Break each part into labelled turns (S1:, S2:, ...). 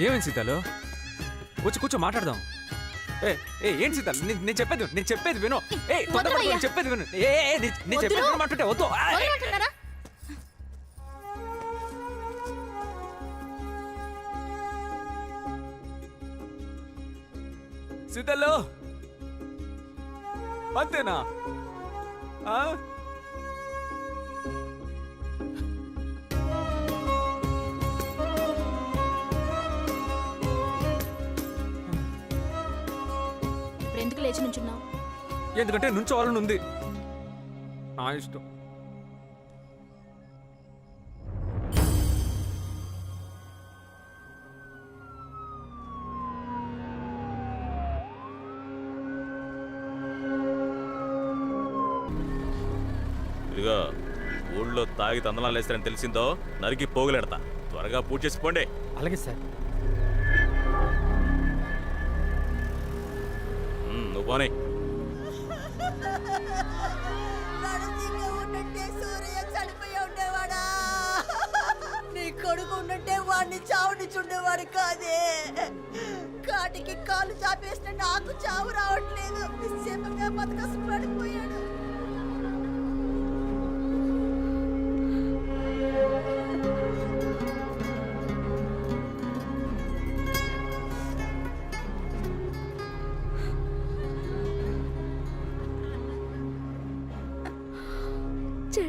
S1: ఏమైంది సీతాలు? వచ్చి కూర్చో మాట్లాడదాం. ఏ ఏ సీతాలు? నేను నేను చెప్పేది విను, నేను చెప్పేది విను. ఏ తొందరపడకు, నేను చెప్పేది విను. ఏ ఏ, నీ- నేను చెప్పేది విను మాట్లాడే వద్దు. ఆ, ఏ.
S2: వదలమంటున్నారా?
S1: సీతాలు? అంతేనా? ఆ?
S2: ఎందుకు లేచి నుంచున్నావు?
S1: ఎందుకంటే నుంచోవాలని ఉంది. నా ఇష్టం.
S3: ఇదిగో ఊళ్ళో తాగి తందనాలు వేస్తారని తెలిసిందో నరికి పోగులెడతా. త్వరగా పూజ చేసుకోండి
S4: అలాగే సార్.
S3: పోనీ.
S5: నరసింహ సూర్య చనిపోయి ఉండేవాడా? నీ కొడుకు ఉండుంటే వాడిని చావునిచుండేవాడు కాదే. కాటికి కాలు చాపేసిన నాకు చావు రావట్లేదు. నిశ్చేపంగా బతకసు పడిపోయాడు.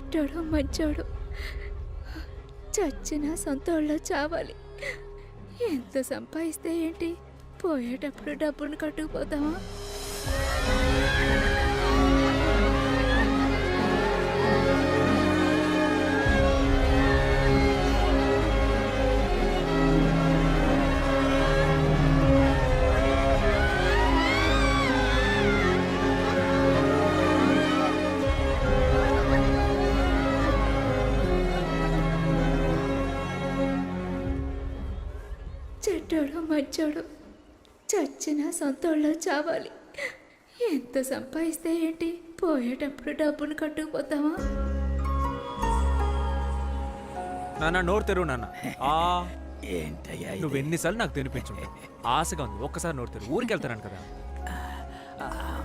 S6: చెడ్డోడు మంచోడు చచ్చిన సొంతోళ్ళు చావాలి. ఎంత సంపాదిస్తే ఏంటి? పోయేటప్పుడు డబ్బును కట్టుకుపోతామా? చెడ్డోడు మంచోడు చచ్చిన సొంతోళ్ళు చావాలి. ఎంత సంపాదిస్తే ఏంటి? పోయేటప్పుడు డబ్బును కట్టుకుపోతామా?
S1: నాన్న నోరు తెరువు నాన్న. ఆ
S4: ఏంటయ్యా ఇది?
S1: నువ్వు ఎన్నిసార్లు నాకు తినిపించు. ఆశగా ఉంది. ఒక్కసారి నోరు తెరువు. ఊరికి వెళ్తాను కదా.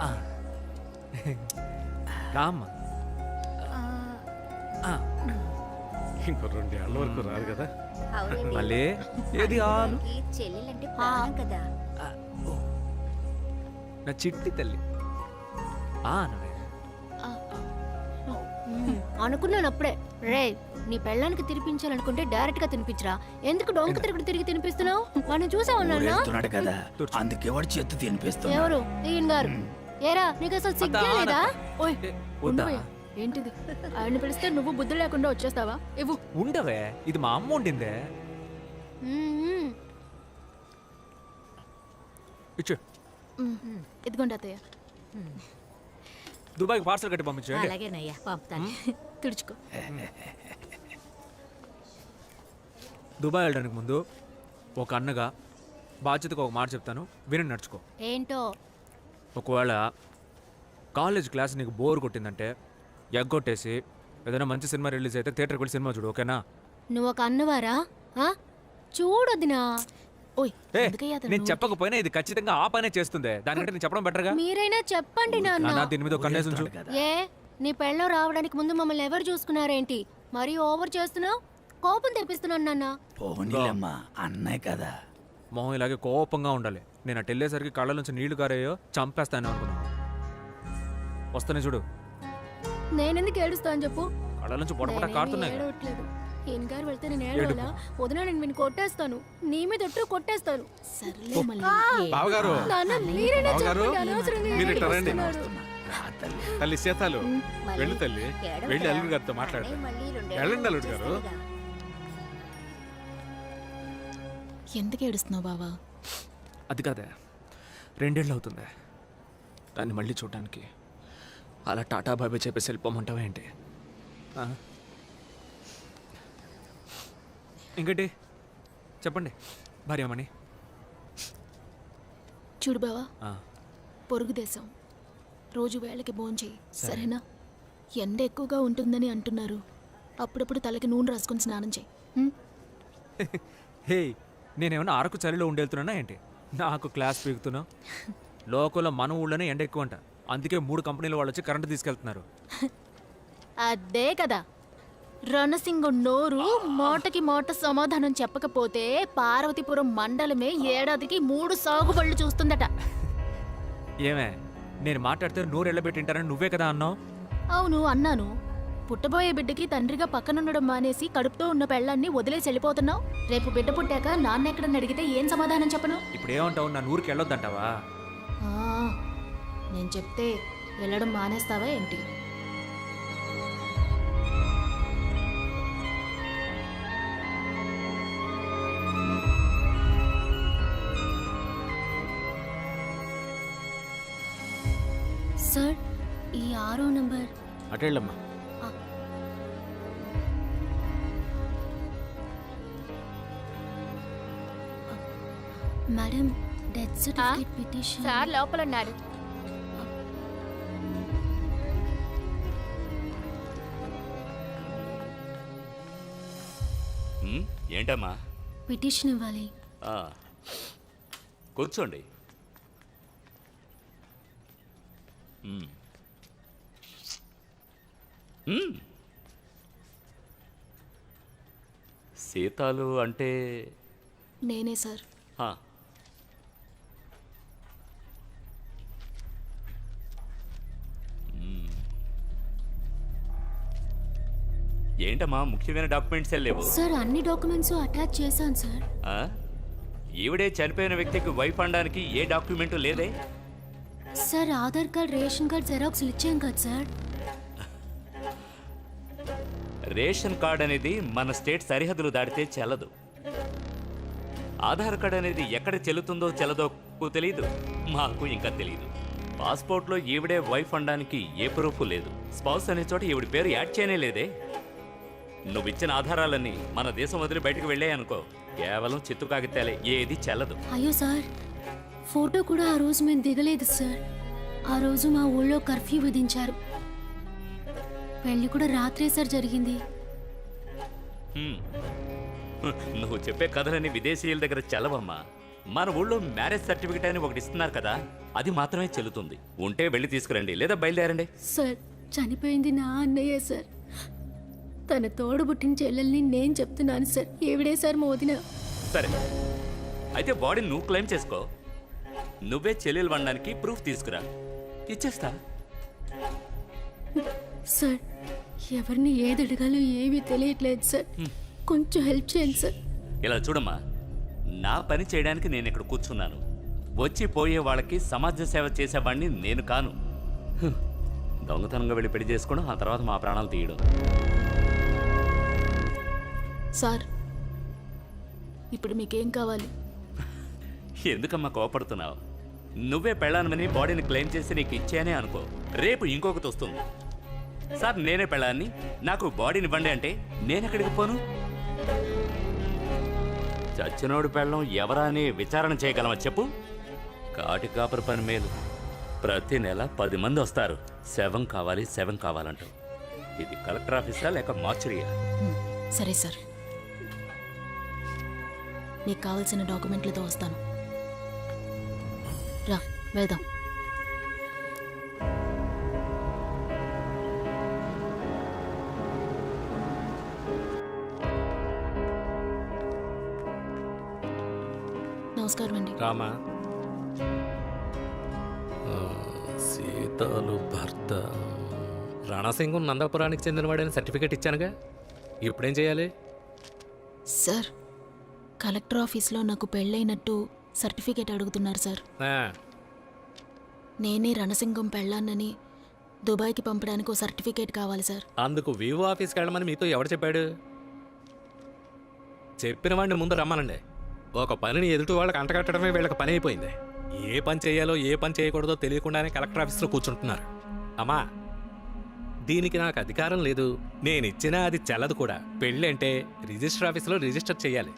S1: ఆ. రామ్మా ఆ,
S7: ఇంకో రెండేళ్ళ వరకు రాదు కదా.
S1: మళ్ళీ? ఏది ఆలు
S5: చెల్లెలంటే ప్రాణం కదా.
S1: నా చిట్టి తల్లి. ఆ.
S2: అనుకున్నాను అప్పుడే. రే నీ పెళ్ళానికి తినిపించాలనుకుంటే డైరెక్ట్గా తినిపించరా. ఎందుకు డొంక తిరుగుడు తిరిగి తినిపిస్తున్నావు? వాడిని చూసావన్నా
S4: ఊరేగుతున్నాడు కదా. అందుకే వాడు చేత్తు తినిపిస్తున్నాడు.
S2: ఎవరు? ఈయన గారు. ఏరా నీకు అసలు సిగ్గే లేదా? ఏంటిది? ఆయన పిలిస్తే నువ్వు బుద్ధి లేకుండా వచ్చేస్తావా? ఇవ్వు.
S1: ఉండవే ఇది మా అమ్మ ఉండిందే. ఇచ్చు.
S2: ఇదిగోండి అత్తయ్య.
S1: దుబాయ్కి పార్సల్ కట్టి పంపించండి
S5: అలాగేనయ్యా పంపుతాను.
S2: తుడుచుకో.
S1: దుబాయ్ వెళ్ళడానికి ముందు ఒక అన్నగా బాధ్యతగా ఒక మాట చెప్తాను. విని నడుచుకో.
S2: ఏంటో?
S1: ఒకవేళ కాలేజ్ క్లాస్ నీకు బోర్ కొట్టిందంటే ఎగ్గొట్టేసి ఏదైనా మంచి సినిమా రిలీజ్ అయితే థియేటర్కి వెళ్ళి సినిమా చూడు ఓకేనా?
S2: నువ్వు ఒక అన్నవారా? ఆ? చూడొద్దినా ఓయ్
S1: ఏ
S2: ఎందుకయ్యా అతను?
S1: నేను చెప్పకపోయినా ఇది ఖచ్చితంగా ఆ పనే చేస్తుంది. దానికంటే నేను చెప్పడం బెటర్గా
S2: మీరైనా చెప్పండి నాన్న.
S1: నాన్న దీని మీద ఒక కన్నేసి ఉంచు
S2: ఏ నీ పెళ్ళం రావడానికి ముందు మమ్మల్ని ఎవరు చూసుకున్నారేంటి? మరీ ఓవర్ చేస్తున్నావు? కోపం తెప్పిస్తున్నాను నాన్న.
S4: పోనీలమ్మా అన్నయ్య కదా.
S1: మొహం ఇలాగే కోపంగా ఉండాలి. నేను అటు వెళ్ళేసరికి కళ్ళ నుంచి నీళ్ళు కారాయో చంపేస్తాను అనుకున్నాను. వస్తానే చూడు.
S2: నేనెందుకు ఏడుస్తాను చెప్పు?
S1: కళ్ళ నుంచి పొడపట కారుతున్నాయి.
S2: ఏడవట్లేదు. ఈయన గారు వెళ్తే నేను ఏడవాలా? వదిన నేను విని కొట్టేస్తాను. నీ మీద ఒట్టు కొట్టేస్తాను సర్లే మళ్ళీ.
S7: బావగారు.
S2: నాన్న మీరైనా
S7: బావగారు,
S2: చెప్పండి? అనవసరంగా
S7: మీరు ఇట్లా రండి.
S4: తల్లి
S7: తల్లి సీతాలు. వెళ్ళు తల్లి. వెళ్ళి అల్లుడు గారితో మాట్లాడతా వెళ్ళండి అల్లుడు గారు.
S2: ఎందుకు ఏడుస్తున్నావు బావా?
S1: అది కాదే. రెండేళ్ళు అవుతుంది. దాన్ని మళ్ళీ చూడడానికి. అలా టాటా బాబాయ్ చెప్పేసి వెళ్ళిపోమంటావా ఏంటి? ఆ? ఇంకటి? చెప్పండి భార్యమణి.
S2: చూడు బావా పొరుగు దేశం. రోజు వేళకి భోంచేయి సరేనా? ఎండ ఎక్కువగా ఉంటుందని అంటున్నారు. అప్పుడప్పుడు తలకి నూనె రాసుకొని స్నానం చేయి?
S1: హే నేనేమన్నా అరకు చలిలో ఉండేళ్తున్నానా ఏంటి? నాకు క్లాస్ పీకుతున్నా లోకల్లో మన ఊళ్ళోనే ఎండ ఎక్కువ అంట అందుకే మూడు కంపెనీల వాళ్ళు వచ్చి కరెంటు తీసుకెళ్తున్నారు.
S8: అదే కదా. రణసింగం నోరు మోటకి మోట సమాధానం చెప్పకపోతే పార్వతీపురం మండలమే ఏడాదికి మూడు సాగుబళ్ళు చూస్తుందట.
S1: ఏమే నేను మాట్లాడితే నూరు ఎళ్ళబెట్టింటారని నువ్వే కదా అన్నావు?
S8: అవును అన్నాను. పుట్టబోయే బిడ్డకి తండ్రిగా పక్కనుండడం మానేసి కడుపుతో ఉన్న పెళ్ళాన్ని వదిలేసి వెళ్ళిపోతున్నావు? రేపు బిడ్డ పుట్టాక నాన్న ఎక్కడని అడిగితే ఏం సమాధానం చెప్పను?
S1: ఇప్పుడు ఏమంటావు నా నూరుకి వెళ్ళొద్దంటావా?
S8: ఆ, నేను చెప్తే వెళ్ళడం మానేస్తావా ఏంటి? సార్ ఈ ఆరో number.
S7: అటెళ్ళమ్మా
S2: madam death certificate petition.
S8: Sir లోపల ఉన్నాడు
S9: ఉమ్, ఏంటమ్మా
S2: పిటిషన్ ఇవ్వాలి
S9: ఆ, కూర్చోండి ఉమ్. ఉమ్. సీతాలు అంటే
S8: నేనే సార్
S9: ఆ. ఏంటమ్మా ముఖ్యమైన డాక్యుమెంట్స్ లేవు?
S2: సార్ అన్ని డాక్యుమెంట్స్ అటాచ్ చేశాను సార్.
S9: ఆ? ఈవిడే చనిపోయిన వ్యక్తికి వైఫ్ అనడానికి ఏ డాక్యుమెంట్ లేదే?
S2: Sir Aadhaar card ration card జెరాక్స్లు ఇచ్చాం కదా సార్.
S9: రేషన్ కార్డ్ అనేది మన స్టేట్ సరిహద్దులు దాటితే చెల్లదు. ఆధార్ కార్డ్ అనేది ఎక్కడ చెల్లుతుందో చెల్లదో తెలియదు మాకు ఇంకా తెలియదు పాస్పోర్ట్లో ఈవిడే వైఫ్ అనడానికి ఏ ప్రూఫ్ లేదు. స్పౌస్ అనే చోట ఈవిడ పేరు యాడ్ చేయనే లేదే. నువ్వు ఇచ్చిన ఆధారాలన్నీ మన దేశం వదిలి బయటకు వెళ్ళాయి అనుకో కేవలం చిత్తు కాగితాలే ఏది చెల్లదు.
S2: అయ్యో సార్ ఫోటో కూడా ఆ రోజు మేము దిగలేదు సార్. ఆ రోజు మా ఊళ్ళో కర్ఫ్యూ విధించారు. పెళ్ళి కూడా రాత్రే సార్ జరిగింది.
S9: హ్మ్. నువ్వు చెప్పే కథలని విదేశీయుల దగ్గర చెల్లవమ్మా. మన ఊళ్ళో మ్యారేజ్ సర్టిఫికేట్ అని ఒకటి ఇస్తున్నారు కదా అది మాత్రమే చెల్లుతుంది. ఉంటే వెళ్ళి తీసుకురండి లేదా బయలుదేరండి.
S2: సార్ చనిపోయింది నా అన్నయ్య సార్. తన తోడు పుట్టిన చెల్లెల్ని నేను చెప్తున్నాను సార్. ఏవిడే సార్ మోదిన?
S9: సరే. అయితే బాడీని నువ్వు క్లెయిమ్ చేసుకో. నువ్వే చెల్లెలు వండడానికి ప్రూఫ్ తీసుకురా. ఇచ్చేస్తా.
S2: సార్ ఎవరిని ఏది అడగాలో ఏమీ తెలియట్లేదు సార్. కొంచెం హెల్ప్ చేయండి సార్.
S9: ఇలా చూడమ్మా. నా పని చేయడానికి నేను ఇక్కడ కూర్చున్నాను. వచ్చి పోయే వాళ్ళకి సమాజ సేవ చేసేవాడిని నేను కాను. దొంగతనంగా వెళ్ళి పెళ్ళి చేసుకోవడం ఆ తర్వాత మా ప్రాణాలు తీయడం.
S8: సార్ ఇప్పుడు మీకేం కావాలి?
S9: ఎందుకమ్మా కోపడుతున్నావు? నువ్వే పెళ్ళానమని బాడీని క్లెయిమ్ చేసి నీకు ఇచ్చానే అనుకో. రేపు ఇంకొకటి వస్తుంది. సార్ నేనే పెళ్ళాన్ని. నాకు బాడీని ఇవ్వండి అంటే నేనెక్కడికి పోను? చచ్చినోడు పెళ్ళం ఎవరా అని విచారణ చేయగలమా చెప్పు? కాటి కాపరి పని మేలు. ప్రతి నెల పది మంది వస్తారు. శవం కావాలి శవం కావాలంటూ ఇది కలెక్టర్ ఆఫీసా లేక మార్చురియా?
S8: సరే సార్. నీకు కావలసిన డాక్యుమెంట్లతో వస్తాను. రా వెళ్దాం. నమస్కారం అండి.
S7: రామా. సీతాలు భర్త రణసింగం నందాపురానికి చెందినవాడని సర్టిఫికేట్ ఇచ్చానుగా. ఇప్పుడేం చేయాలి?
S8: సార్ కలెక్టర్ ఆఫీస్లో నాకు పెళ్ళైనట్టు సర్టిఫికేట్ అడుగుతున్నారు సార్. నేనే రణసింగం పెళ్ళాన్నని దుబాయ్కి పంపడానికి ఓ సర్టిఫికేట్ కావాలి సార్.
S7: అందుకు వివో ఆఫీస్కి వెళ్ళమని మీతో ఎవడు చెప్పాడు? చెప్పిన వాడిని ముందు రమ్మనండి. ఒక పనిని ఎదుటి వాళ్ళకి అంటగట్టడమే వీళ్ళకి పని అయిపోయింది. ఏ పని చేయాలో ఏ పని చేయకూడదో తెలియకుండానే కలెక్టర్ ఆఫీస్లో కూర్చుంటున్నారు. అమ్మా దీనికి నాకు అధికారం లేదు. నేను ఇచ్చినా అది చెల్లదు కూడా. పెళ్ళి అంటే రిజిస్టర్ ఆఫీస్లో రిజిస్టర్ చేయాలి.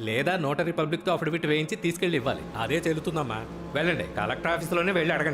S7: లేదా నోటరీ పబ్లిక్తో అఫిడవిట్ వేయించి తీసుకెళ్ళి ఇవ్వాలి. అదే చెల్లుతుందమ్మా. వెళ్ళండి. కలెక్టర్ ఆఫీస్లోనే వెళ్ళి అడగండి.